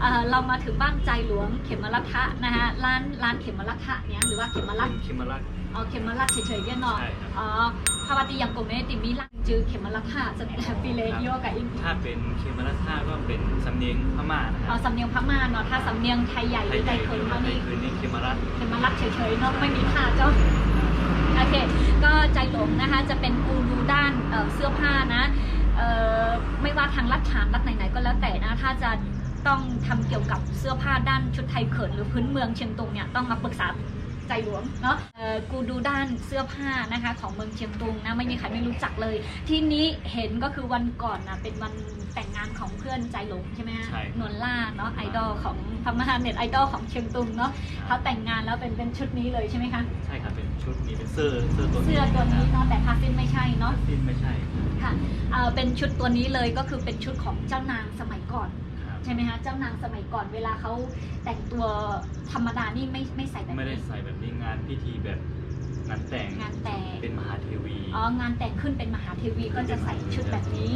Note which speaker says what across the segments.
Speaker 1: เอ่อเรามาถึงบ้านใจหลวงเขมรัทะนะฮะร้านร้านเขมรัทะเนี่ยหรือว่าเขมรัท
Speaker 2: เป็นเคมารัต
Speaker 1: อ๋อเขมรัทเฉยๆเนี่ยเนาะ
Speaker 2: ใช่ครับ
Speaker 1: อ๋อภาวติยังโกเมติมีลังจือเขมรัทะจะเนี่ยแหละฟิเลโยกับอิน
Speaker 2: ถ้าเป็นเคมารัตท่าก็เป็นสำเนียงพม่านะค
Speaker 1: เอา
Speaker 2: รับ
Speaker 1: สำเนียงพม่าเนาะถ้าสำเนียงไทยใหญ่หรือไทยเคิน
Speaker 2: ไท
Speaker 1: เขา
Speaker 2: ย
Speaker 1: นี่
Speaker 2: คืนนี่เคมารัต
Speaker 1: เขมรัทเฉยๆเนาะไม่มีท่าเจ้าโอเคก็ใจหลงนะคะจะเป็นกูรูด้านเอ่อเสื้อผ้านะเอ่อไม่ว่าทางรัฐฐานรัฐไหนๆก็แล้วแต่นะถ้าจะ ต้องทำเกี่ยวกับเสื้อผ้าด้านชุดไทยเขินหรือพื้นเมืองเชียงตุงเนี่ยต้องมาปรึกษาใจหลวงเนาะเอ่อกูดูด้านเสื้อผ้านะคะของเมืองเชียงตุงนะไม่มีใครไม่รู้จักเลย ที่นี้เห็นก็คือวันก่อนนะเป็นวันแต่งงานของเพื่อนใจหลงใช่ไหมฮะ
Speaker 2: ใช่
Speaker 1: นวลล่าเนาะไอดอลของพม่าเน็ตไอดอลของเชียงตุงเนาะเขาแต่งงานแล้วเป็นเป็นชุดนี้เลยใช่ไหมคะ
Speaker 2: ใช่ครับเป็นชุดนี้เป็นเสื้อเสื้อตัวนี้
Speaker 1: เสื้อตัวนี้เนาะแต่ผ้าสิ้นไม่ใช่เนาะ
Speaker 2: สิ้นไม่ใช่
Speaker 1: ค่ะเอ่อเป็นชุดตัวนี้เลยก็คือเป็นชุดของเจ้านางสมัยก่อน
Speaker 2: ครับ
Speaker 1: ใช่ไหมคะเจ้านางสมัยก่อนเวลาเขาแต่งตัวธรรมดานี่ไม่ไม่ใส่แบบ
Speaker 2: ไม่ได้
Speaker 1: นี้
Speaker 2: ใส่แบบนี้งานพิธีแบบงานแต่ง
Speaker 1: งานแต่ง
Speaker 2: เป็นมหาเทวี
Speaker 1: อ๋องานแต่งขึ้นเป็นมหาเทวีก็จะใส่ชุดแบบนี้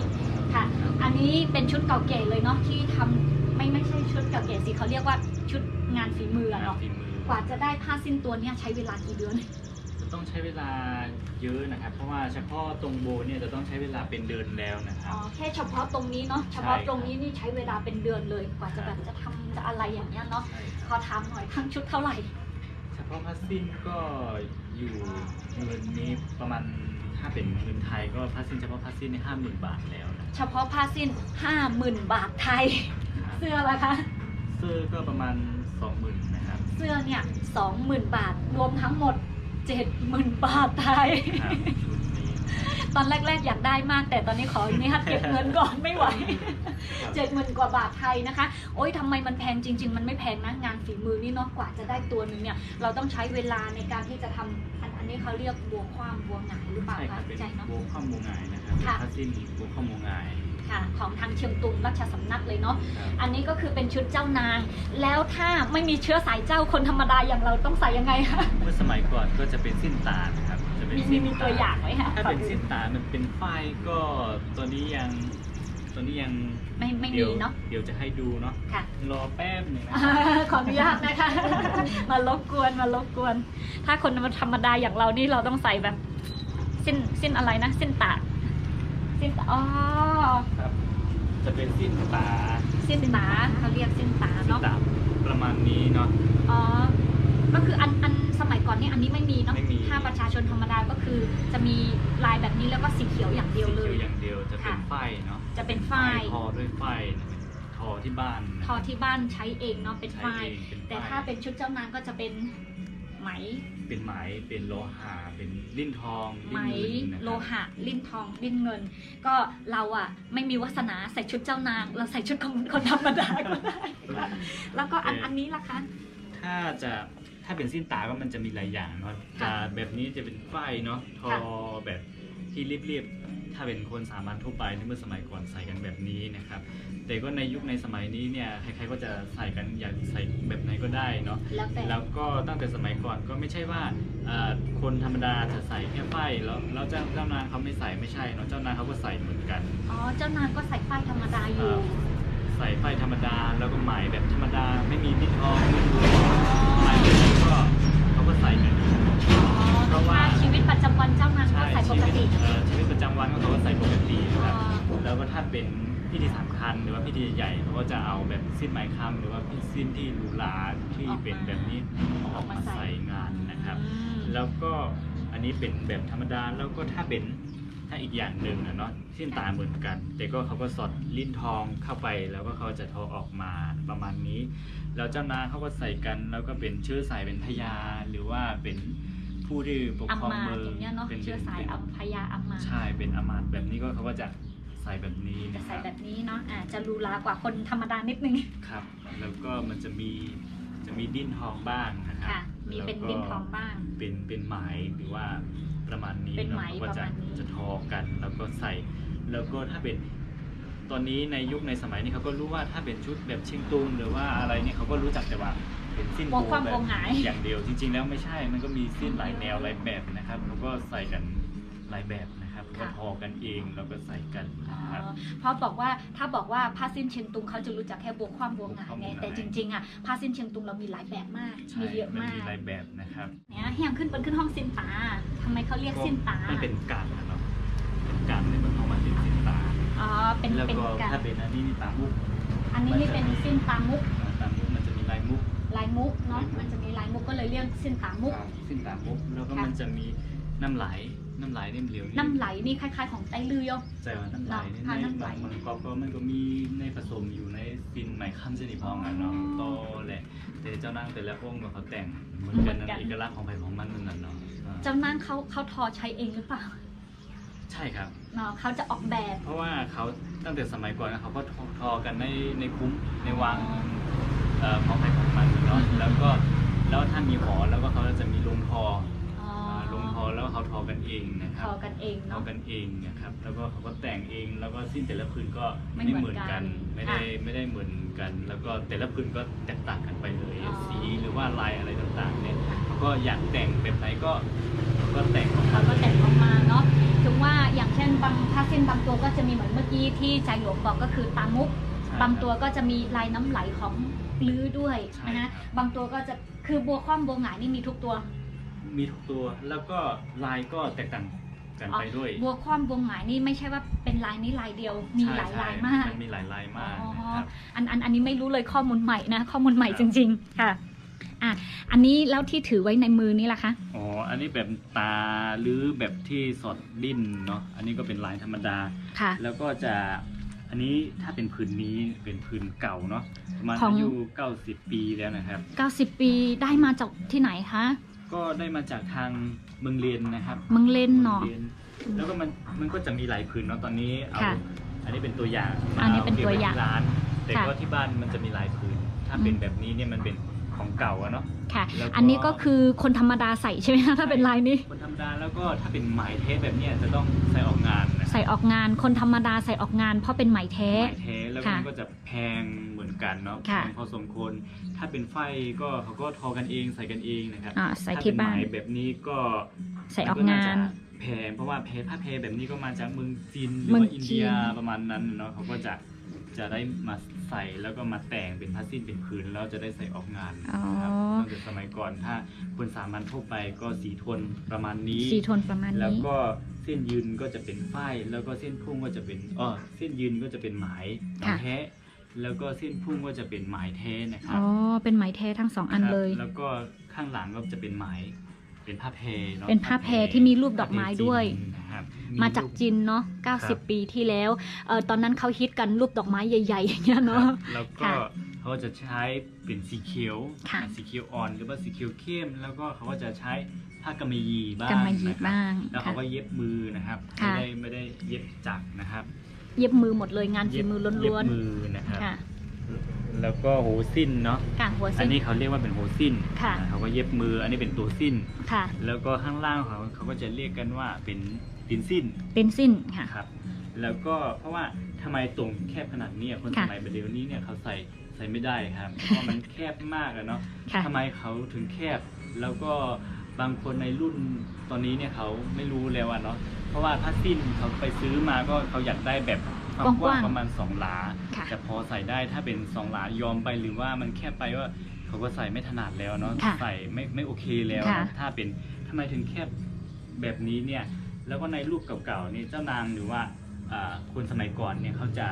Speaker 1: ค่ะ อันนี้เป็นชุดเก่าแก่เลยเนาะที่ทำไม่ไม่ใช่ชุดเก่าแก่สิเขาเรียกว่าชุดงานฝีมืออะ
Speaker 2: งาน
Speaker 1: เนาะ
Speaker 2: ฝีมือก
Speaker 1: ว่าจะได้ผ้าสิ้นตัวเนี้ยใช้เวลากี่เดือน
Speaker 2: จะ ต้องใช้เวลาเยอะนะครับ เพราะว่าเฉพาะตรงโบเนี่ยจะต้องใช้เวลาเป็นเดือนแล้วนะครั
Speaker 1: อ๋
Speaker 2: บ
Speaker 1: อแค่เฉพาะตรงนี้เนาะเฉพาะตรงนี้นี่ใช้เวลาเป็นเดือนเลยกว่าจะแบบจะทำจะอะไรอย่างเงี้ยเนาะ
Speaker 2: ใช่
Speaker 1: ขอถามหน่อยทั้งชุดเท่าไหร่
Speaker 2: เฉพาะผ้าสิ้นก็อยู่เงินนี้ประมาณถ้าเป็นเงินไทยก็ผ้าสิ้นเฉพาะผ้าสิ้นในห้าหมื่นบาทแล้วนะ
Speaker 1: เฉพาะผ้าสิ้น 50,000 บาทไทย
Speaker 2: ครับ
Speaker 1: เสื้อละคะ
Speaker 2: เสื้อก็ประมาณสองหมื่นนะครับ
Speaker 1: เสื้อเนี่ย20,000 บาทรวมทั้งหมด 70,000บาทไทย
Speaker 2: ครับชุดนี้
Speaker 1: ตอนแรก ๆ อยากได้มาก แต่ตอนนี้ขออนุญาตเก็บเงินก่อนไม่ไหว
Speaker 2: ครับ
Speaker 1: เจ็ดหมื่นกว่าบาทไทยนะคะ โอ๊ยทำไมมันแพงจริง ๆ มันไม่แพงนะ งานฝีมือนี่เนาะกว่าจะได้ตัวหนึงเนี่ย เราต้องใช้เวลาในการที่จะทำอันอันนี้เขาเรียกบัวคว้ามบัวหงายหรือเปล่า
Speaker 2: ใช่ค
Speaker 1: คะ
Speaker 2: รับเป็น
Speaker 1: ใจเนาะ
Speaker 2: โบข้ามโมงายนะครับเป็น
Speaker 1: ค่ะ
Speaker 2: ผ้าสิ้นโบข้ามโมงาย
Speaker 1: ค่ะของทางเชียงตุงราชสำนักเลยเนาะ
Speaker 2: ครับ
Speaker 1: อันนี้ก็คือเป็นชุดเจ้านาง แล้วถ้าไม่มีเชื้อสายเจ้าคนธรรมดาอย่างเราต้องใส่ยังไงคะ
Speaker 2: เมื่อสมัยก่อนก็จะเป็นสิ้นตานะครับ จะเป็น
Speaker 1: มีมี
Speaker 2: สิ้น
Speaker 1: มีตัวอย่างไหมคะ
Speaker 2: ถ้าเป็นสิ้นตา มันเป็นฝ้ายก็ตัวนี้ยังตัวนี้ยัง
Speaker 1: ไม่ไม่มี
Speaker 2: ดี๋ยว
Speaker 1: เนาะ
Speaker 2: เดี๋ยวจะให้ดูเนาะ
Speaker 1: ค่ะ
Speaker 2: รอแป๊บหนึ่งนะ
Speaker 1: ขออนุญาตนะคะ มาลบกวนมาลบกวน ถ้าคนธรรมดาอย่างเรานี่เราต้องใส่แบบ สิ้นสิ้นอะไรนะ สิ้นตา สิ้นตาอ๋อ
Speaker 2: ครับ จะเป็นสิ้นตา
Speaker 1: สิ้นตาเขาเรียกสิ้นตา
Speaker 2: สิ้น
Speaker 1: เนาะ
Speaker 2: ตาประมาณนี้เนาะ
Speaker 1: อ๋อก็คืออันอันสมัยก่อนนี่อันนี้ไม่มีเนาะ
Speaker 2: ไม่มี
Speaker 1: ถ้าประชาชนธรรมดาก็คือ จะมีลายแบบนี้แล้วก็สีเขียวอย่างเดียวเล
Speaker 2: สี
Speaker 1: ย
Speaker 2: ขีอย่างเดียวจะเป็น
Speaker 1: ค่ะ
Speaker 2: ฝ้ายเนาะ
Speaker 1: จะเป็นฝ้าย
Speaker 2: ทอด้วยฝ้ายนะทอที่บ้านนะ
Speaker 1: ทอที่บ้านใช้เองเนาะเป็น
Speaker 2: ใช้
Speaker 1: ฝ้าย
Speaker 2: เองเป็น
Speaker 1: แต่
Speaker 2: ฝ้าย
Speaker 1: ถ้าเป็นชุดเจ้านางก็จะเป็นไหม
Speaker 2: เป็นไหมเป็นโลหะเป็นลิ้นทอง
Speaker 1: ไหม
Speaker 2: ลิ้นเงินนะครับ
Speaker 1: โลหะลิ้นทองลิ้นเงิน ก็เราอะไม่มีวาสนาใส่ชุดเจ้านาง เราใส่ชุดของคนธรรมดาก็ได้แล้วก็อันอันนี้ล่ะคะ
Speaker 2: ถ้าจะถ้าเป็นสิ้นตาก็มันจะมีหลายอย่างเนาะ
Speaker 1: ค่ะ
Speaker 2: จะแบบนี้จะเป็นฝ้ายเนาะทอ
Speaker 1: ค่ะ
Speaker 2: แบบที่เรียบๆ ถ้าเป็นคนสามัญทั่วไปในเมื่อสมัยก่อนใส่กันแบบนี้นะครับ แต่ก็ในยุคในสมัยนี้เนี่ยใครๆก็จะใส่กันอยากใส่แบบไหนก็ได้เนาะ
Speaker 1: แล้วแต่
Speaker 2: แล้วก็ตั้งแต่สมัยก่อนก็ไม่ใช่ว่าเอ่อคนธรรมดาจะใส่แค่ฝ้ายแล้วแล้วเจ้าเจ้านางเขาไม่ใส่ไม่ใช่เนาะเจ้านางเขาก็ใส่เหมือนกัน
Speaker 1: อ๋อ เจ้านางก็ใส่ฝ้ายธรรมดาอยู่
Speaker 2: ใส่ฝ้ายธรรมดาแล้วก็ไหมแบบธรรมดาไม่มีดิ้นทองไม่มีไหมแบบนี้ก็เขาก็ใส่กัน
Speaker 1: อ๋อ
Speaker 2: เพราะว่า
Speaker 1: ถ้าชีวิตประจำวันเจ้านางก็
Speaker 2: ใช่
Speaker 1: ใส่ป
Speaker 2: ชี
Speaker 1: ก
Speaker 2: วิต
Speaker 1: ติ
Speaker 2: เอ่อชีวิตประจำวันก็เขาก็ใส่ปกตินะครับ
Speaker 1: อ๋อ
Speaker 2: แล้วก็ถ้าเป็นพิธีสำคัญหรือว่าพิธีใหญ่เขาก็จะเอาแบบสิ้นไหมคำหรือว่าพิสิ้นที่หรูหราที่เป็นแบบนี้ออกมาใส่งานนะครับ
Speaker 1: อืม
Speaker 2: แล้วก็อันนี้เป็นแบบธรรมดาแล้วก็ถ้าเป็นถ้าอีกอย่างหนึ่งนะเนาะสิ้นตาเหมือนกัน แต่ก็เขาก็สอดลิ้นทองเข้าไปแล้วก็เขาจะทอออกมาประมาณนี้ แล้วเจ้านางเขาก็ใส่กันแล้วก็เป็นเชื้อสายเป็นพญาหรือว่าเป็น ผู้ที่ปก
Speaker 1: อัม
Speaker 2: ครอง
Speaker 1: มา
Speaker 2: เมือง
Speaker 1: อย่างเงี้ยเนาะ
Speaker 2: ป็น
Speaker 1: เชื้อสาย
Speaker 2: ป็น
Speaker 1: อัมพยาอัมมา
Speaker 2: ใช่เป็นอามาตย์แบบนี้ก็เขาก็จะใส่แบบนี้
Speaker 1: จะ
Speaker 2: นะค
Speaker 1: ใส่
Speaker 2: รับ
Speaker 1: แบบนี้เนาะอ่าจะรูลากว่าคนธรรมดานิดนึง
Speaker 2: ครับ แล้วก็มันจะมีจะมีดิ้นทองบ้างนะครับ
Speaker 1: ค่ะมีเป็น
Speaker 2: แล้วก็
Speaker 1: ลิ้นทองบ้าง
Speaker 2: เป็นเป็นไหมหรือว่าประมาณนี้
Speaker 1: เป็นไหม
Speaker 2: เนาะเขาก็
Speaker 1: ประ
Speaker 2: จะ
Speaker 1: มาณนี้
Speaker 2: จะทอกัน แล้วก็ใส่ แล้วก็ถ้าเป็นตอนนี้ในยุคในสมัยนี้เขาก็รู้ว่าถ้าเป็นชุดแบบเชียงตุงหรือว่าอะไรเนี่ยเขาก็รู้จักแต่ว่า เป็นสิ้น
Speaker 1: วงความ
Speaker 2: แบ
Speaker 1: ว
Speaker 2: บ
Speaker 1: งหงาย
Speaker 2: อย่างเดียวจริง ๆ แล้วไม่ใช่ มันก็มีสิ้นหลายแนวหลายแบบนะครับเขาก็ใส่กันหลายแบบนะครับก็
Speaker 1: ค่ะ
Speaker 2: ทอกันเองแล้วก็ใส่กัน
Speaker 1: อ๋อ
Speaker 2: นะครับ
Speaker 1: เพราะบอกว่าถ้าบอกว่าผ้าสิ้นเชียงตุงเขาจะรู้จักแค่บัวคว่ำบัวหงาย
Speaker 2: บัวคว่ำ
Speaker 1: ไง
Speaker 2: บัวหงาย
Speaker 1: แต่จริงๆอะผ้าสิ้นเชียงตุงเรามีหลายแบบมาก
Speaker 2: ใช่
Speaker 1: มีเยอะ
Speaker 2: มัน
Speaker 1: มาก
Speaker 2: มีหลายแบบนะครับ
Speaker 1: เนี่ยแฮมขึ้นบนขึ้นห้องสินตาทำไมเขาเรียกสินตา
Speaker 2: มันเป็นการนะเนาะเป็นการในมันเข้ามาเป็นสินตา
Speaker 1: อ๋อเป็น
Speaker 2: แล้ว
Speaker 1: เป็น
Speaker 2: ก็
Speaker 1: การ
Speaker 2: ถ้าเป็นอันนี้นี่ตามุก
Speaker 1: อันนี้นี่เป็นสิ้นตามุก
Speaker 2: อ่าตามุกมันจะมีลายมุก
Speaker 1: ลายมุกเนาะมันจะมีลายมุกก็เลยเรียกสิ้นตามุก
Speaker 2: สิ้นตามุกแล้วก็
Speaker 1: ค่ะ
Speaker 2: มันจะมีน้ำไหลน้ำไหลเนี่ยเหลว
Speaker 1: น้ำไหลนี่คล้ายๆของไต้ลือโย
Speaker 2: ใจว่าน้ำไหลเนี่ย
Speaker 1: ค่ะ
Speaker 2: ใน
Speaker 1: น้ำไหล
Speaker 2: บางมันก็ก็มันก็มีในผสมอยู่ในสินไหมขั้นชนิดพองอะเนาะ
Speaker 1: อ๋อ
Speaker 2: โตแหละแต่เจ้านั่งแต่ละองค์เขาแต่งเหมือนกัน
Speaker 1: เหมือนกัน
Speaker 2: นั่นเอกลักษณ์ของใครของมันนั่นน่ะเนาะอ่า
Speaker 1: เจ้านั่งเขาเขาทอใช้เองหรือเปล่า
Speaker 2: ใช่ครับ
Speaker 1: เนาะเขาจะออกแบบ
Speaker 2: เพราะว่าเขาตั้งแต่สมัยก่อนนะเขาก็ทอทอกันในในคุ้มในวัง เอ่อของใครของมันเนาะ
Speaker 1: อืม
Speaker 2: แล้วก็แล้วถ้ามีหอแล้วก็เขาจะมีโรงทอ
Speaker 1: อ๋อ
Speaker 2: อ่าโรงทอแล้วเขาทอกันเองนะค
Speaker 1: ท
Speaker 2: รับ
Speaker 1: อกันเอง
Speaker 2: ทอ
Speaker 1: เนาะ
Speaker 2: กันเองนะครับ แล้วก็เขาก็แต่งเองแล้วก็สิ้นแต่ละพื้นก็
Speaker 1: ไม่
Speaker 2: ไม่
Speaker 1: เห
Speaker 2: เห
Speaker 1: มื
Speaker 2: มื
Speaker 1: อ
Speaker 2: อนน
Speaker 1: กั
Speaker 2: กันนไม่ได้
Speaker 1: ค่ะ
Speaker 2: ไม่ได้เหมือนกัน แล้วก็แต่ละพื้นก็แตกต่างกันไปเลย
Speaker 1: อ๋อ
Speaker 2: สีหรือว่าลายอะไรต่างๆเนี่ยเขาก็อยากแต่งแบบไหนก็ก็แต่งออกมา
Speaker 1: เขาก็แต่งออกมาเนาะ ถึงว่าอย่างเช่นบางผ้าสิ้นบางตัวก็จะมีเหมือนเมื่อกี้ที่ใจหลวงบอกก็คือตามุก
Speaker 2: ใช่
Speaker 1: บางตัวก็จะมีลายน้ำไหลของ ลื้อด้วย
Speaker 2: ใช่
Speaker 1: นะ
Speaker 2: ครั
Speaker 1: ฮะ
Speaker 2: บ
Speaker 1: บางตัวก็จะคือบัวคว่ำบัวหงายนี่มีทุกตัว
Speaker 2: มีทุกตัวแล้วก็ลายก็แตกต่างกันไปด้วย
Speaker 1: บัวคว่ำบัวหงายนี่ไม่ใช่ว่าเป็นลายนี้ลายเดียว มี
Speaker 2: ใช่
Speaker 1: หลาย
Speaker 2: ใช่
Speaker 1: ลายมาก
Speaker 2: มันมีหลายลายมาก
Speaker 1: อ๋อ
Speaker 2: นะครับ
Speaker 1: อันอันอันนี้ไม่รู้เลยข้อมูลใหม่นะ ข้อมูลใหม่
Speaker 2: ครับ
Speaker 1: จริง ๆ ค่ะอะ อันนี้แล้วที่ถือไว้ในมือนี่ล่ะคะ
Speaker 2: อ๋อ อันนี้แบบตาหรือแบบที่สอดดิ้นเนาะ อันนี้ก็เป็นลายธรรมดา
Speaker 1: ค่ะ
Speaker 2: แล้วก็จะ อันนี้ถ้าเป็นพื้นนี้เป็นพื้นเก่าเนาะประมาณ
Speaker 1: ของ
Speaker 2: อายุ90 ปีแล้วนะครับ
Speaker 1: 90 ปีได้มาจากที่ไหนคะ
Speaker 2: ก็ได้มาจากทางเมืองเรียนนะครับ
Speaker 1: เมืองเล่นเนาะ
Speaker 2: มืองรียแล้วก็มันมันก็จะมีหลายพื้นเนาะตอนนี้เอา
Speaker 1: ค่ะ
Speaker 2: อันนี้เป็นตัวอย่าง
Speaker 1: อันนี้เป็นตัวอย่าง
Speaker 2: เก็บไที่ร้าน แต่
Speaker 1: ค่ะ
Speaker 2: ก็ที่บ้านมันจะมีหลายพื้นถ้า
Speaker 1: อืม
Speaker 2: เป็นแบบนี้เนี่ยมันเป็นของเก่าอะเนาะ
Speaker 1: ค่ะ
Speaker 2: แล้วก็
Speaker 1: อันนี้ก็คือคนธรรมดาใส่ใช่ไหมคะถ้าเป็นลายนี้
Speaker 2: คนธรรมดาแล้วก็ถ้าเป็นไหมเทสแบบเนี้ยจะต้องใส่ออกงานนะ
Speaker 1: ใส่ออกงาน คนธรรมดาใส่ออกงาน เพราะเป็นไหมแท้
Speaker 2: ไหมเทสแล้วก็
Speaker 1: ค่ะ
Speaker 2: มันก็จะแพงเหมือนกันเนาะแพ
Speaker 1: ค่ะ
Speaker 2: งพอสมควรถ้าเป็นไฟก็เขาก็ทอกันเองใส่กันเองนะครับ
Speaker 1: อ่าใส่ที่บ้าน
Speaker 2: ถ้เป็นไหมแบบนี้ก็
Speaker 1: ใส่ออกงาน
Speaker 2: มัก็จะแพงเพราะว่าเพผ้าเพแบบนี้ก็มาจากเมืองจีนหรือ
Speaker 1: เมือง
Speaker 2: ว่าอินเดีย
Speaker 1: จีน
Speaker 2: ประมาณนั้นเนาะเขาก็จะจะได้มา ใส่แล้วก็มาแต่งเป็นผ้าสิ้นเป็นผืนแล้วจะได้ใส่ออกงานนะครับตั้งแต่สมัยก่อนถ้าคนสามัญทั่วไปก็สีทนประมาณนี้
Speaker 1: สีโทนประมาณ
Speaker 2: แล้ว
Speaker 1: นี้
Speaker 2: ก็เส้นยืนก็จะเป็นฝ้ายแล้วก็เส้นพุ่งก็จะเป็นอ๋อเส้นยืนก็จะเป็นไหมไหม
Speaker 1: ค่ะ
Speaker 2: แท้แล้วก็เส้นพุ่งก็จะเป็นไหมแท้นะครั
Speaker 1: อ๋
Speaker 2: บ
Speaker 1: อ เป็นไหมแท้ทั้งสองอัน
Speaker 2: ครับ
Speaker 1: เลย
Speaker 2: แล้วก็ข้างหลังก็จะเป็นไหมเป็นผ้าเพเนาะ
Speaker 1: เป็นผ้าแพรที่มีรูปดอกไม้ด้วย
Speaker 2: จีนนะครับ
Speaker 1: มาจาก
Speaker 2: รูป
Speaker 1: จีนเนาะ
Speaker 2: ครับ
Speaker 1: 90 ปีที่แล้วเออตอนนั้นเขาฮิตกันรูปดอกไม้ใหญ่ ๆ อย่างเงี้ย
Speaker 2: ค
Speaker 1: เนาะ
Speaker 2: รับแล้วก็
Speaker 1: ค่ะ
Speaker 2: เขาจะใช้เป็นสีเขียว
Speaker 1: ค่ะ
Speaker 2: สีเขียวอ่อนหรือว่าสีเขียวเข้ม แล้วก็เขาก็จะใช้ผ้ากำมะหยี่บ้าง
Speaker 1: กำมะหยี่
Speaker 2: นะครับ
Speaker 1: บ้าง
Speaker 2: แล้ว
Speaker 1: ค่ะ
Speaker 2: เขาก็เย็บมือนะครับ
Speaker 1: ค่ะ
Speaker 2: ไม่ได้ไม่ได้เย็บจักรนะครับ
Speaker 1: เย็บมือหมดเลยงานฝีมือล้วน
Speaker 2: เย็บมือนะครับ
Speaker 1: ๆค่ะ
Speaker 2: แล้วก็โหสิ้นเนาะ
Speaker 1: ค่ะหัว
Speaker 2: อั
Speaker 1: เส้
Speaker 2: น
Speaker 1: น
Speaker 2: นี้เขาเรียกว่าเป็นโหสิ้น
Speaker 1: ค่ะ
Speaker 2: อ่าเขาก็เย็บมืออันนี้เป็นตัวสิ้น
Speaker 1: ค่ะ
Speaker 2: แล้วก็ข้างล่างเขาเขาก็จะเรียกกันว่าเป็นตินสิ้น
Speaker 1: เป็นสิ้นค่ะ
Speaker 2: ครับ แล้วก็เพราะว่าทำไมตรงแคบขนาดนี้อะคนส
Speaker 1: ค่ะ
Speaker 2: มัยเดี๋ยวนี้เนี่ยเขาใส่ใส่ไม่ได้ครับเพราะมันแคบมากอะเนาะ
Speaker 1: ค่ะ
Speaker 2: ทำไมเขาถึงแคบ แล้วก็บางคนในรุ่นตอนนี้เนี่ยเขาไม่รู้แล้วอะเนาะ เพราะว่าผ้าสิ้นเขาไปซื้อมาก็เขาอยากได้แบบ ความกว้าง
Speaker 1: กว้างๆ
Speaker 2: ประมาณสองหลา
Speaker 1: ค่ะ
Speaker 2: แต่พอใส่ได้ถ้าเป็นสองหลายอมไปหรือว่ามันแคบไปว่าเขาก็ใส่ไม่ถนัดแล้วเนาะ
Speaker 1: ค่ะ
Speaker 2: ใส่ไม่ไม่โอเคแล้ว
Speaker 1: ค่ะ
Speaker 2: ถ้าเป็นทำไมถึงแคบแบบนี้เนี่ยแล้วก็ในรูปเก่าๆนี่เจ้านางหรือว่าอ่าคนสมัยก่อนเนี่ยเขาจะ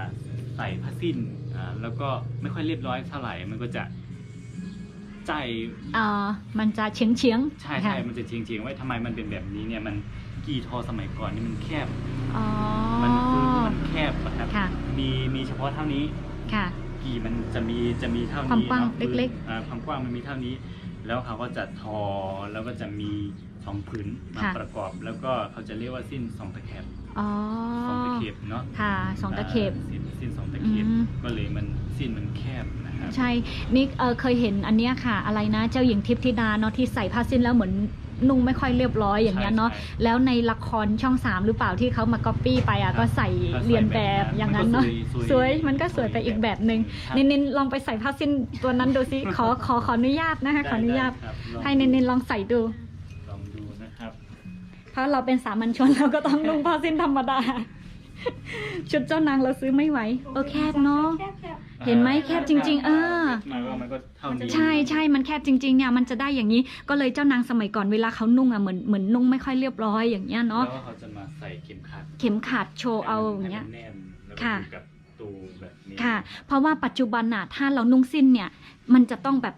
Speaker 2: ใส่ผ้าสิ้นอ่าแล้วก็ไม่ค่อยเรียบร้อยเท่าไหร่มันก็จะใจ
Speaker 1: เอ่อมันจะเฉียงเฉียงๆ
Speaker 2: ใช่ใช่มันจะเฉียงๆไว้ทำไมมันเป็นแบบนี้เนี่ยมันกีทอสมัยก่อนนี่มันแคบ
Speaker 1: อ๋อ
Speaker 2: มันคือ มันแคบอะครับ
Speaker 1: ค่ะ
Speaker 2: มีมีเฉพาะเท่านี้
Speaker 1: ค่ะ
Speaker 2: กี่มันจะมีจะมีเท่า
Speaker 1: ความ
Speaker 2: นี้
Speaker 1: กว้าง
Speaker 2: เนาะ
Speaker 1: เล็ก
Speaker 2: ๆความกว้างมันมีเท่านี้ แล้วเขาก็จะทอแล้วก็จะมีสองผืนมา
Speaker 1: ค่ะ
Speaker 2: ประกอบ แล้วก็เขาจะเรียกว่าสิ้นสองตะแคบ
Speaker 1: อ๋อ
Speaker 2: สองตะเข็บเนาะ
Speaker 1: ค่ะสองตะเข็บ
Speaker 2: อ่าสิ้นสิ้นสองตะเข็บ
Speaker 1: อืม
Speaker 2: ก็เลยมันสิ้นมันแคบนะครับ
Speaker 1: ใช่ นี่เออเคยเห็นอันเนี้ยค่ะ อะไรนะ เจ้าหญิงทิพย์ธิดาเนาะที่ใส่ผ้าสิ้นแล้วเหมือน นุ่งไม่ค่อยเรียบร้อยอย่างเงี้ยเนาะ
Speaker 2: ใช่ใช่
Speaker 1: แล้วในละครช่องสามหรือเปล่าที่เขามาก๊อปปี้ไปอะ
Speaker 2: ครับ
Speaker 1: ก็ใส่
Speaker 2: ก็ใส่
Speaker 1: เรียนแบบ
Speaker 2: แบบนั้น
Speaker 1: อย่างนั้นเนาะ
Speaker 2: มันก็สวย
Speaker 1: สวยมันก็สวยไปอีกแบบหนึ่ง
Speaker 2: ครับ
Speaker 1: เน้นๆลองไปใส่ผ้าสิ้นตัวนั้นดูสิขอขอขออนุญาตนะคะขออนุญาต
Speaker 2: ได้ครับลอง
Speaker 1: ให้เน้นๆลองใส่ดู
Speaker 2: ลองดูนะครับ
Speaker 1: เพราะเราเป็นสามัญชนเราก็ต้องนุ่งผ้าสิ้นธรรมดา ชุดเจ้านางเราซื้อไม่ไหวเออแคบเนาะเห็นไหมแคบจริง ๆ เออ
Speaker 2: มันก็มันก็เท่านี้
Speaker 1: ใช่ใช่มันแคบจริงๆเนี่ยมันจะได้อย่างนี้ก็เลยเจ้านางสมัยก่อนเวลาเขานุ่งอะเหมือนเหมือนนุ่งไม่ค่อยเรียบร้อยอย่างเงี้ย
Speaker 2: แล้
Speaker 1: เนาะ
Speaker 2: วก็เขาจะมาใส่เข็มขัด
Speaker 1: เข็มขัดโชว์เอาอย่างเงี้ย
Speaker 2: ให้มันแน่นแล้วก็
Speaker 1: ค่ะ
Speaker 2: อยู่กับตูแบบนี้
Speaker 1: ค่ะ เพราะว่าปัจจุบันน่ะถ้าเรานุ่งสิ้นเนี่ย มันจะต้องแบบ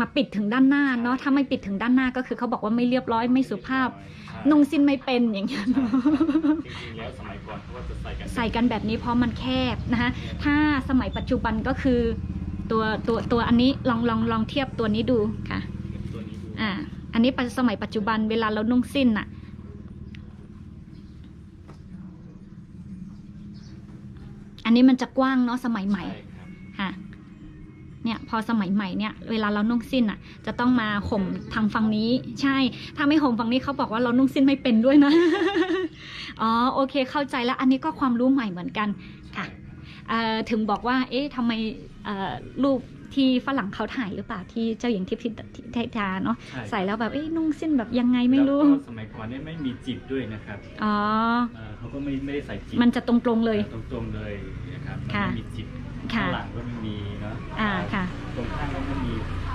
Speaker 1: มาปิดถึงด้านหน้าเนาะถ้าไม่ปิดถึงด้านหน้าก็คือเขาบอกว่าไม่เรียบร้อยไม่สุภาพ
Speaker 2: ใช่
Speaker 1: นุ่งสิ้นไม่เป็นอย่างเงี้ย
Speaker 2: ใช่จริงๆแล้วสมัยก่อนเขาก็จะใส่กัน
Speaker 1: ใส่กันแบบนี้เพราะมันแคบนะคะถ้าสมัยปัจจุบันก็คือตัวตัวตัวอันนี้ลองลองลองเทียบตัวนี้ดูค่ะ
Speaker 2: ตัวนี้ดู
Speaker 1: อ่า อันนี้ปัจสมัยปัจจุบันเวลาเรานุ่งสิ้นน่ะ อันนี้มันจะกว้างเนาะสมัยใหม่
Speaker 2: ใช่ครับ
Speaker 1: ค่ะ เนี่ยพอสมัยใหม่เนี่ยเวลาเรานุ่งสิ้นอะ จะต้องมาห่มทางฝั่งนี้ ใช่ ถ้าไม่ห่มฝั่งนี้เขาบอกว่าเรานุ่งสิ้นไม่เป็นด้วยนะอ๋อโอเค เข้าใจแล้ว อันนี้ก็ความรู้ใหม่เหมือนกันค่ะถึงบอกว่า เอ๊ะทำไมรูปที่ฝรั่งเขาถ่ายหรือเปล่าที่เจ้าหญิงทิพย์ทิททาเนาะ
Speaker 2: ใส่
Speaker 1: แล้วแบบเอ๊ะนุ่งสิ้นแบบยังไงไม่รู้
Speaker 2: แล้วสมัยก่อนเนี่ยไม่มีจิบด้วยนะครับ
Speaker 1: อ๋อ
Speaker 2: เขาก็ไม่ไม่ได้ใส่จิบ
Speaker 1: มันจะตรงๆเลย
Speaker 2: ตรงๆเลยนะครับไม่มีจิบ ข้างหลังก็ไม่มีเนาะ
Speaker 1: อ่าค่ะ
Speaker 2: ตรงข้างก็ไม่มี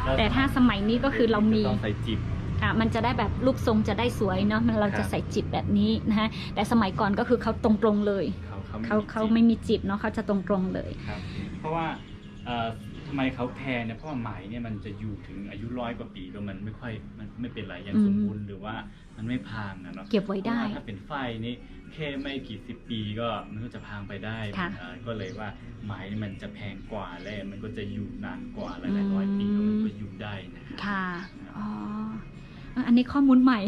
Speaker 2: ล้ว
Speaker 1: แต่ถ้าสมัยนี้ก็คือเรามี
Speaker 2: ต้องใส่จิบ
Speaker 1: อะมันจะได้แบบรูปทรงจะได้สวยเนาะมันเรา
Speaker 2: ครั
Speaker 1: จะ
Speaker 2: บ
Speaker 1: ใส่จิบแบบนี้นะฮะแต่สมัยก่อนก็คือเขาตรงๆเลย
Speaker 2: เขาเขา
Speaker 1: เขา
Speaker 2: ไม่
Speaker 1: เขา
Speaker 2: มีจิบ
Speaker 1: ไม่มีจิบเนาะเขาจะตรงๆเลย
Speaker 2: ครับเพราะว่าเอ่อ ทำไมเขาแพงเนี่ยเพราะว่าไหมเนี่ยมันจะอยู่ถึงอายุร้อยกว่าปีก็มันไม่ค่อยมันไม่เป็นไรยัง
Speaker 1: อืม
Speaker 2: สมบูรณ์หรือว่ามันไม่พังอะเนาะ
Speaker 1: เก็บไว้ได้
Speaker 2: เพราะว่าถ้าเป็นไฟนี่แค่ไม่กี่สิบปีก็มันก็จะพังไปได้
Speaker 1: ค่ะ
Speaker 2: อ่าก็เลยว่าไหมมันจะแพงกว่าและมันก็จะอยู่นานกว่าห
Speaker 1: อื
Speaker 2: ลาย
Speaker 1: ม
Speaker 2: ๆร้อยปีก็มันก็อยู่ได้นะครับ
Speaker 1: ค่ะอ๋ออันนี้ข้อมูลใหม่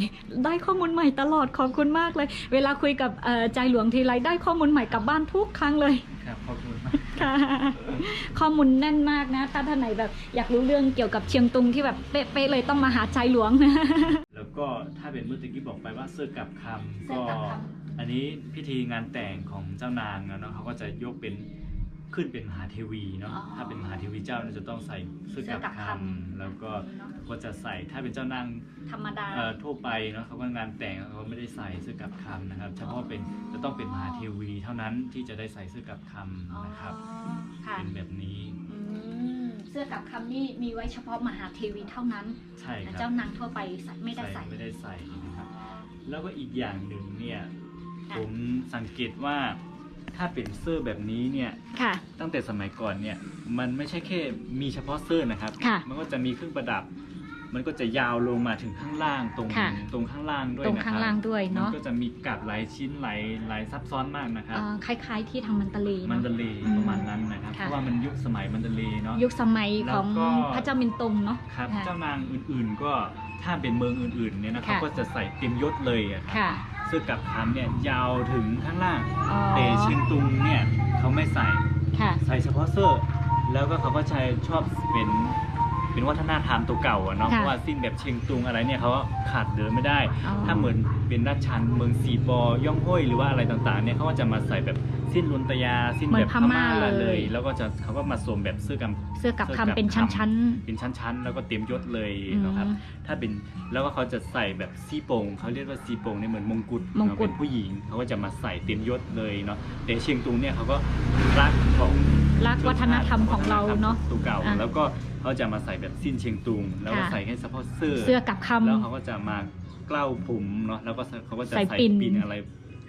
Speaker 1: ได้ข้อมูลใหม่ตลอดขอบคุณมากเลย เวลาคุยกับเอ่อใจหลวงทีไรได้ข้อมูลใหม่กลับบ้านทุกครั้งเลย
Speaker 2: ครับขอบคุณมาก
Speaker 1: ค่ะ ข้อมูลแน่นมากนะ ถ้าท่านไหนแบบอยากรู้เรื่องเกี่ยวกับเชียงตุงที่แบบเป๊ะๆเลยต้องมาหาใจหลวงนะ
Speaker 2: แล้วก็ถ้าเป็นเมื่อตะกี้บอกไปว่าเสื้อกับคำ
Speaker 1: เสื้
Speaker 2: ก็
Speaker 1: อกับค
Speaker 2: อันนี้พิธีงานแต่งของเจ้านางอะเนาะเขาก็จะยกเป็น ขึ้นเป็นมหาเทวีเนาะ
Speaker 1: อ๋อ
Speaker 2: ถ้าเป็นมหาเทวีเจ้าเนี่ยจะต้องใส่เสื้อ
Speaker 1: เสื้อกั
Speaker 2: กั
Speaker 1: บบคำ
Speaker 2: คำแล้วก็ก็จะใส่ถ้าเป็นเจ้านาง
Speaker 1: ธรรมดา
Speaker 2: เอ่อทั่วไปเนาะเขาก็งานแต่งเขาไม่ได้ใส่เสื้อกับคำนะครับ เฉพาะเป็นจะต้องเป็นมหาเทวี เท่านั้นที่จะได้ใส่เสื้อกับคำนะครับ
Speaker 1: อ๋อค่ะ
Speaker 2: เป็นแบบนี้
Speaker 1: อืมเสื้อกับคำนี่มีไว้เฉพาะมหาเทวีเท่านั้น
Speaker 2: ใช่ค
Speaker 1: แต่
Speaker 2: รับ
Speaker 1: เจ้านางทั่วไปใส่ไม่ได้ใส่
Speaker 2: ไม่ได้ใส่นะครับ แล้วก็อีกอย่างหนึ่งเนี่ย
Speaker 1: ค่ะ
Speaker 2: ผมสังเกตว่า ถ้าเป็นเสื้อแบบนี้เนี่ย
Speaker 1: ค่ะ
Speaker 2: ตั้งแต่สมัยก่อนเนี่ยมันไม่ใช่แค่มีเฉพาะเสื้อนะครับ
Speaker 1: ค่ะ
Speaker 2: มันก็จะมีเครื่องประดับ มันก็จะยาวลงมาถึงข้างล่างตรง
Speaker 1: ค่ะ
Speaker 2: ตรงข้างล่างด้วย
Speaker 1: ตรง
Speaker 2: นะครับ
Speaker 1: ข้างล่างด้วย
Speaker 2: มั
Speaker 1: เนาะ
Speaker 2: ก็จะมีกับหลายชิ้นหลายหลายซับซ้อนมากนะครับ
Speaker 1: เอ่อคล้ายๆที่ทางมันตะลี
Speaker 2: มัน
Speaker 1: เนาะ
Speaker 2: เดเล
Speaker 1: อืม
Speaker 2: ประมาณนั้นนะครับ เพ
Speaker 1: ค่ะ
Speaker 2: ราะว่ามันยุคสมัยมันเดเลเนาะ
Speaker 1: ยุคสมัยของ
Speaker 2: แล้วก็
Speaker 1: พระเจ้ามินตงเนาะ
Speaker 2: ครับ
Speaker 1: ค่ะ
Speaker 2: เจ้านางอื่นๆก็ถ้าเป็นเมืองอื่นๆเนี่ยนะเขา
Speaker 1: ค่ะ
Speaker 2: ก็จะใส่เต็มยศเลยอะครับ
Speaker 1: ค่ะ
Speaker 2: เสื้อกับคำเนี่ยยาวถึงข้างล่าง
Speaker 1: อ๋อ
Speaker 2: แต่เชียงตุงเนี่ยเขาไม่ใส่
Speaker 1: ค่ะ
Speaker 2: ใส่เฉพาะเสื้อ แล้วก็เขาก็ใช้ชอบเป็น เป็นวัฒนธรรมตัวเก่าอะเนาะ
Speaker 1: ค่ะ
Speaker 2: เพราะว่าสิ้นแบบเชียงตุงอะไรเนี่ยเขาก็ขาดเดินไม่ได้
Speaker 1: อ๋อ
Speaker 2: ถ้าเหมือนเป็นราชชันเมืองสีปอย่องห้วยหรือว่าอะไรต่างๆเนี่ยเขาก็จะมาใส่แบบสิ้นลุนตยาสิ้น
Speaker 1: เหมื
Speaker 2: แบ
Speaker 1: อน
Speaker 2: บ
Speaker 1: พม่าเลย
Speaker 2: แล้วก็จะเขาก็มาสวมแบบเสื้อกัน
Speaker 1: เสื้อกับ
Speaker 2: เสื้อกับ
Speaker 1: คำเป็น
Speaker 2: คำ
Speaker 1: ชั้น
Speaker 2: เป็นชั้นๆ แล้วก็เต็มยศเลย
Speaker 1: ๆอืม
Speaker 2: นะครับ ถ้าเป็นแล้วก็เขาจะใส่แบบซีโป่งเขาเรียกว่าซีโป่งเนี่ยเหมือนมงกุฎ
Speaker 1: มงกุฎ
Speaker 2: เนาะเป็นผู้หญิงเขาก็จะมาใส่เต็มยศเลยเนาะแต่เชียงตุงเนี่ยเขาก็รักของ
Speaker 1: รักวัฒนธรรมของเราเนาะ
Speaker 2: ตัวเก่า
Speaker 1: อะ
Speaker 2: แล้วก็เขาจะมาใส่แบบสิ้นเชียงตุงแล้วก็
Speaker 1: ค่ะ
Speaker 2: ใส่แค่เฉพาะเสื้อ
Speaker 1: เสื้อกับคำ
Speaker 2: แล้วเขาก็จะมาเกล้าผมเนาะแล้วก็เขาก็จะ
Speaker 1: ใส่
Speaker 2: ใส่
Speaker 1: ปิ่น
Speaker 2: ปิ่นอะไร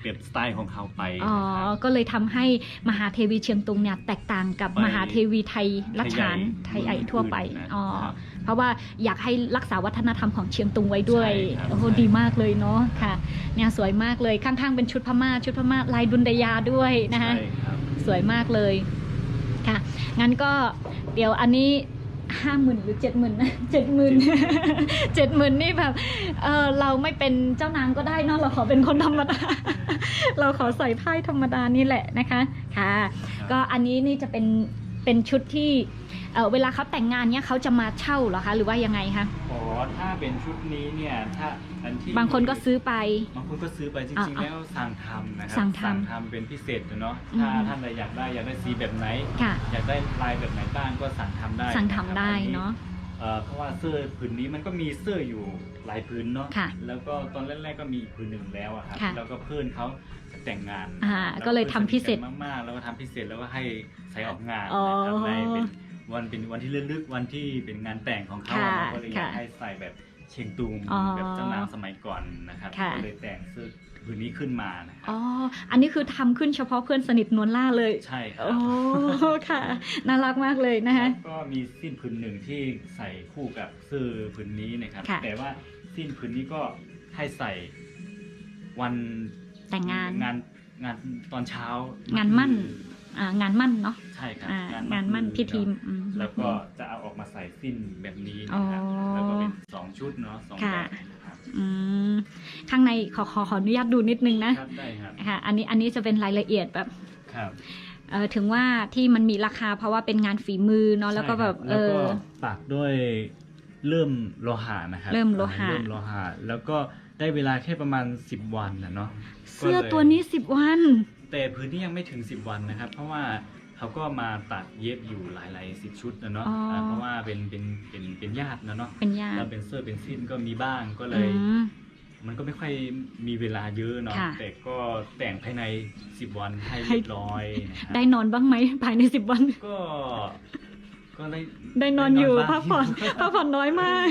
Speaker 2: เปรียบสไตล์ของเขาไป
Speaker 1: อ๋อ
Speaker 2: นะครับ
Speaker 1: ก็เลยทำให้มหาเทวีเชียงตุงเนี่ยแตกต่างกับ
Speaker 2: ไป
Speaker 1: มหาเทวีไทยรัชฉานไทยไอทั่วไป
Speaker 2: อื่นนะ
Speaker 1: อ๋อ
Speaker 2: ครับ
Speaker 1: เพราะว่าอยากให้รักษาวัฒนธรรมของเชียงตุงไว้ด้วย
Speaker 2: ใช่ครับ
Speaker 1: โอ้โห
Speaker 2: ใช่
Speaker 1: ดีมากเลยเนาะ ค่ะ เนี่ยสวยมากเลย ข้างๆเป็นชุดพม่า ชุดพม่าลายดุนดยาด้วยนะคะ
Speaker 2: ใช่ครับ
Speaker 1: สวยมากเลย ค่ะ งั้นก็เดี๋ยวอันนี้ห้าหมื่นหรือเจ็ดหมื่นนะเจ็ดหมื่นเจ็ดหมื่นนี่แบบเออเราไม่เป็นเจ้านางก็ได้เนอะเราขอเป็นคนธรรมดา เราขอใส่ผ้าธรรมดานี่แหละนะคะค่ะ ก็อันนี้นี่จะเป็นเป็นชุดที่ เออเวลาเขาแต่งงานเนี่ยเขาจะมาเช่าเหรอคะ หรือว่ายังไงคะ
Speaker 2: อ๋อถ้าเป็นชุดนี้เนี่ยถ้าอันที่
Speaker 1: บางคนก็ซื้อไป
Speaker 2: บางคนก็ซื้อไปจริง
Speaker 1: อะ
Speaker 2: ๆแล้วสั่งทำนะครั
Speaker 1: สั่งทำ
Speaker 2: เป็นพิเศษเนาะ
Speaker 1: อืม
Speaker 2: ถ้าท่านใดอยากได้อยากได้สีแบบไหน
Speaker 1: ค่ะ
Speaker 2: อยากได้ลายแบบไหนบ้างก็สั่งทำได้
Speaker 1: สั่ง
Speaker 2: นะค
Speaker 1: ทำ
Speaker 2: รับ
Speaker 1: ได้
Speaker 2: อั
Speaker 1: เนาะ
Speaker 2: เเอ่อเพราะว่าเสื้อผืนนี้มันก็มีเสื้ออยู่หลายผืนเนาะ
Speaker 1: ค่ะ
Speaker 2: แล้วก็ตอนแรกๆก็มีอีกผืนหนึ่งแล้วอะครับ
Speaker 1: ค่ะ
Speaker 2: แล้วก็เพื่อนเขาจะแต่งงาน
Speaker 1: อ่า
Speaker 2: แว
Speaker 1: ก็เลยทำพิเศษ
Speaker 2: พื่อนสนิทกันมากๆแล้วก็ทำพิเศษแล้วก็ให้ใส่ออกงาน
Speaker 1: อ๋อ
Speaker 2: นะครับในเป็น วันเป็นวันที่ระลึกวันที่เป็นงานแต่งของเขาอะ
Speaker 1: ค่ะ
Speaker 2: เนาะก็เลยอยาก
Speaker 1: ค่ะ
Speaker 2: ให้ใส่แบบเชียงตุง
Speaker 1: อ๋อ
Speaker 2: แบบเจ้านางสมัยก่อนนะครับ
Speaker 1: ค่ะ
Speaker 2: ก็เลยแต่งเสื้อผืนนี้ขึ้นมานะครั
Speaker 1: อ๋ออันนี้คือทำขึ้นเฉพาะเพื่อนสนิทนวลล่าเลย
Speaker 2: ใช่ครั
Speaker 1: โอ้ค่ะ น่ารักมากเลยนะคะ
Speaker 2: แล้วก็มีสิ้นผืนหนึ่งที่ใส่คู่กับเสื้อผืนนี้นะครับ
Speaker 1: ค่ะ
Speaker 2: แต่ว่าสิ้นผืนนี้ก็ให้ใส่วัน
Speaker 1: แต่งงาน
Speaker 2: งานงานตอนเช้างา
Speaker 1: นมั่น อ่างานมั่นเนาะ
Speaker 2: ใช่ครับ
Speaker 1: อ่างานมั่นพิธี
Speaker 2: เนอะ
Speaker 1: อืม
Speaker 2: แล้วก็จะเอาออกมาใส่สิ้นแบบนี้นะครับ
Speaker 1: อ๋อ
Speaker 2: แล้วก็เป็นสองชุดเนาะสอง
Speaker 1: ค่ะ
Speaker 2: แบบนะครับ
Speaker 1: อืมข้างในขอขอขออนุญาตดูนิดนึงนะ
Speaker 2: ครับได้ครับ
Speaker 1: ค่ะอันนี้อันนี้จะเป็นรายละเอียดแบบ
Speaker 2: ครับ
Speaker 1: เออถึงว่าที่มันมีราคาเพราะว่าเป็นงานฝีมือเนาะแล้วก็แบบ
Speaker 2: ใช่ค
Speaker 1: เอ
Speaker 2: รัแล้วก็
Speaker 1: อ
Speaker 2: ปักด้วยเริ่มโลหะนะครับ
Speaker 1: เริ่มโลหะ
Speaker 2: เริ่มโลหะแล้วก็ได้เวลาแค่ประมาณ 10 วันนะเนาะ
Speaker 1: เสื้อ
Speaker 2: ก็ลย
Speaker 1: ตัวนี้สิบวัน
Speaker 2: แต่พื้นที่ยังไม่ถึง 10 วันนะครับ เพราะว่าเขาก็มาตัดเย็บอยู่หลายๆสิบชุดนะเนาะ
Speaker 1: อ๋ออ่า
Speaker 2: เพราะว่าเป็นเป็นเป็นเป็นญาตินะเนาะ
Speaker 1: เป็นญา
Speaker 2: แล้ว
Speaker 1: ติ
Speaker 2: เป็นเสื้อเป็นสิ้นก็มีบ้างก็เล
Speaker 1: อื
Speaker 2: ย
Speaker 1: ม
Speaker 2: มันก็ไม่ค่อยมีเวลาเยอะเนาะ
Speaker 1: ค่ะ
Speaker 2: แต่ก็แต่งภายใน 10 วันให้
Speaker 1: ให้
Speaker 2: เรียบร้อยนะครับ
Speaker 1: ได้นอนบ้างไหมภายในสิบวัน
Speaker 2: ก็ ก็ได้
Speaker 1: ได้นอนอยู่
Speaker 2: ได้นอนบ้าง
Speaker 1: พักผ่อนพักผ่อนน้อยมาก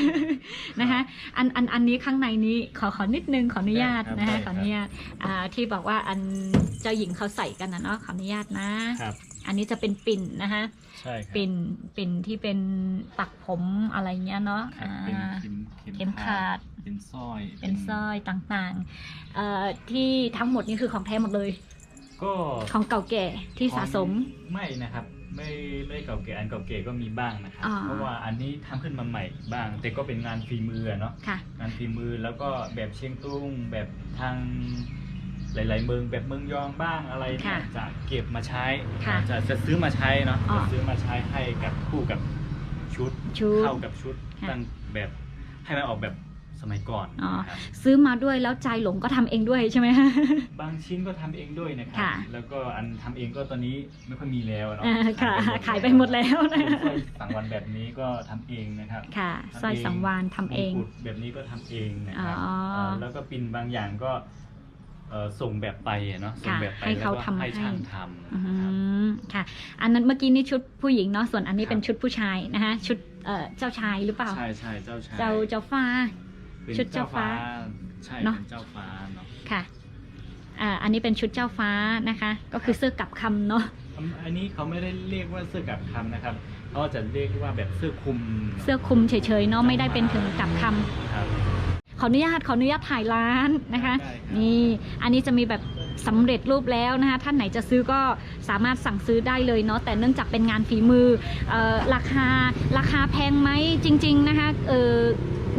Speaker 1: นะคะอันอันอันนี้ข้างในนี้ขอขอนิดนึงขออนุญาต
Speaker 2: ได้
Speaker 1: นะ
Speaker 2: ครั
Speaker 1: คะ
Speaker 2: บ
Speaker 1: ขออนุญาตอ่าที่บอกว่าอันเจ้าหญิงเขาใส่กันนะเนาะขออนุญาตนะ
Speaker 2: ครับ
Speaker 1: อันนี้จะเป็นปิ่นนะคะ
Speaker 2: ใช่ครับ
Speaker 1: ปิ่นปิ่นที่เป็นปักผมอะไรเงี้ยเนาะ
Speaker 2: ครับ
Speaker 1: อ่า
Speaker 2: เป็นเข็ม
Speaker 1: เข็มขัด
Speaker 2: เป็นสร้อย
Speaker 1: เป็นสร้อยต่างๆเอ่อที่ทั้งหมดนี่คือของแท้หมดเลย
Speaker 2: ก็
Speaker 1: ของเก่าแก่ที่สะสม
Speaker 2: ไม่นะครับ ไม่ไม่เก่าแก่อันเก่าแก่ก็มีบ้างนะครับ
Speaker 1: อ่า
Speaker 2: เพราะว่าอันนี้ทำขึ้นมาใหม่บ้าง แต่ก็เป็นงานฝีมืออะเนาะ
Speaker 1: ค่ะ
Speaker 2: งานฝีมือแล้วก็แบบเชียงตุ้งแบบทางหลาย ๆ เมืองแบบเมืองยองบ้างอะไรเนี่ย
Speaker 1: ค่ะ
Speaker 2: จะเก็บมาใช้
Speaker 1: ค่ะ
Speaker 2: จะจะซื้อมาใช้เนาะ
Speaker 1: อ๋อ
Speaker 2: จะซื้อมาใช้ให้กับคู่กับชุด
Speaker 1: ชุด
Speaker 2: เข้ากับชุด
Speaker 1: ค่ะ
Speaker 2: ตั้งแบบให้มันออกแบบ สมัยก่อน
Speaker 1: อ๋อ
Speaker 2: นะครับ
Speaker 1: ซื้อมาด้วยแล้วใจหลงก็ทำเองด้วยใช่ไหมคะ
Speaker 2: บางชิ้นก็ทำเองด้วยนะครั
Speaker 1: ค่ะ
Speaker 2: แล้วก็อันทำเองก็ตอนนี้ไม่ค่อยมีแล้วเนาะ
Speaker 1: อ่าค่ะ ขายไปหมดแล้วนะ
Speaker 2: เป็นสร้อยสังวันแบบนี้ก็ทำเองนะครับ
Speaker 1: ค่ะสร้อยสังวานทำเอง
Speaker 2: มกุฎแบบนี้ก็ทำเองนะครับ
Speaker 1: อ๋อ
Speaker 2: เอ่อแล้วก็ปินบางอย่างก็เอ่อส่งแบบไปอะเนาะส่ง
Speaker 1: ค่ะ
Speaker 2: แบบไป
Speaker 1: ให้
Speaker 2: แล้ว
Speaker 1: เขา
Speaker 2: ก็
Speaker 1: ทำ
Speaker 2: ให้
Speaker 1: ให้
Speaker 2: ช่างท
Speaker 1: อืำ
Speaker 2: นะครับ
Speaker 1: มค่ะ อันนั้นเมื่อกี้นี่ชุดผู้หญิงเนาะ ส่วนอันนี้
Speaker 2: ครับ
Speaker 1: เป็นชุดผู้ชายนะคะชุดเอ่อเจ้าชายหรือเปล่า
Speaker 2: ใช่ใช่เจ้าชาย
Speaker 1: เจ้าเจ้าฟ้า
Speaker 2: เป็น
Speaker 1: ชุดเจ้าฟ้า
Speaker 2: ใช่
Speaker 1: เนอะ
Speaker 2: เป็นเจ้าฟ้าเนาะ
Speaker 1: ค่ะอ่าอันนี้เป็นชุดเจ้าฟ้านะคะ ก็คือเสื้อกลับคำเนาะ
Speaker 2: อันอันนี้เขาไม่ได้เรียกว่าเสื้อกับคำนะครับเขาจะเรียกว่าแบบเสื้อคลุม
Speaker 1: เสื้อคลุมเฉยๆเนาะไม่ได้เป็นถึงกลับคำ
Speaker 2: ครับ
Speaker 1: ขออนุญาตขออนุญาตถ่ายร้านนะคะ
Speaker 2: ได้ครับ
Speaker 1: นี่อันนี้จะมีแบบสำเร็จรูปแล้วนะคะ ท่านไหนจะซื้อก็สามารถสั่งซื้อได้เลยเนาะแต่เนื่องจากเป็นงานฝีมือเออราคาราคาแพงไหมจริง ๆนะคะเออ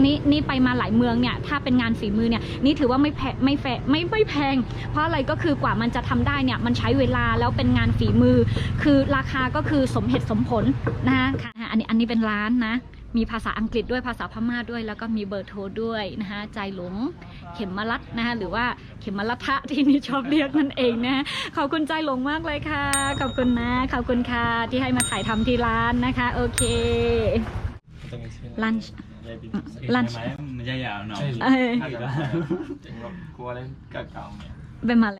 Speaker 1: นี่นี่ไปมาหลายเมืองเนี่ยถ้าเป็นงานฝีมือเนี่ยนี่ถือว่าไม่แพงไม่แพงไม่ไม่แพง เพราะอะไรก็คือกว่ามันจะทำได้เนี่ยมันใช้เวลาแล้วเป็นงานฝีมือ คือราคาก็คือสมเหตุสมผลนะคะค่ะอันนี้อันนี้เป็นร้านนะ มีภาษาอังกฤษด้วยภาษาพม่าด้วย แล้วก็มีเบอร์โทรด้วยนะคะใจหลงเข็มมาลัดนะคะหรือว่าเข็มมาลัทะที่นี่ชอบเรียกนั่นเองนะขอบคุณใจหลงมากเลยค่ะขอบคุณนะขอบคุณค่ะที่ให้มาถ่ายทำที่ร้านนะคะ โอเค lunch ลัน ช์
Speaker 2: ใช่ไหมมันจะยาวหน่อย
Speaker 1: เอ้ย
Speaker 3: ถึงแบบกลัวเล่นเก่าๆเนี่ย
Speaker 1: เป็นมา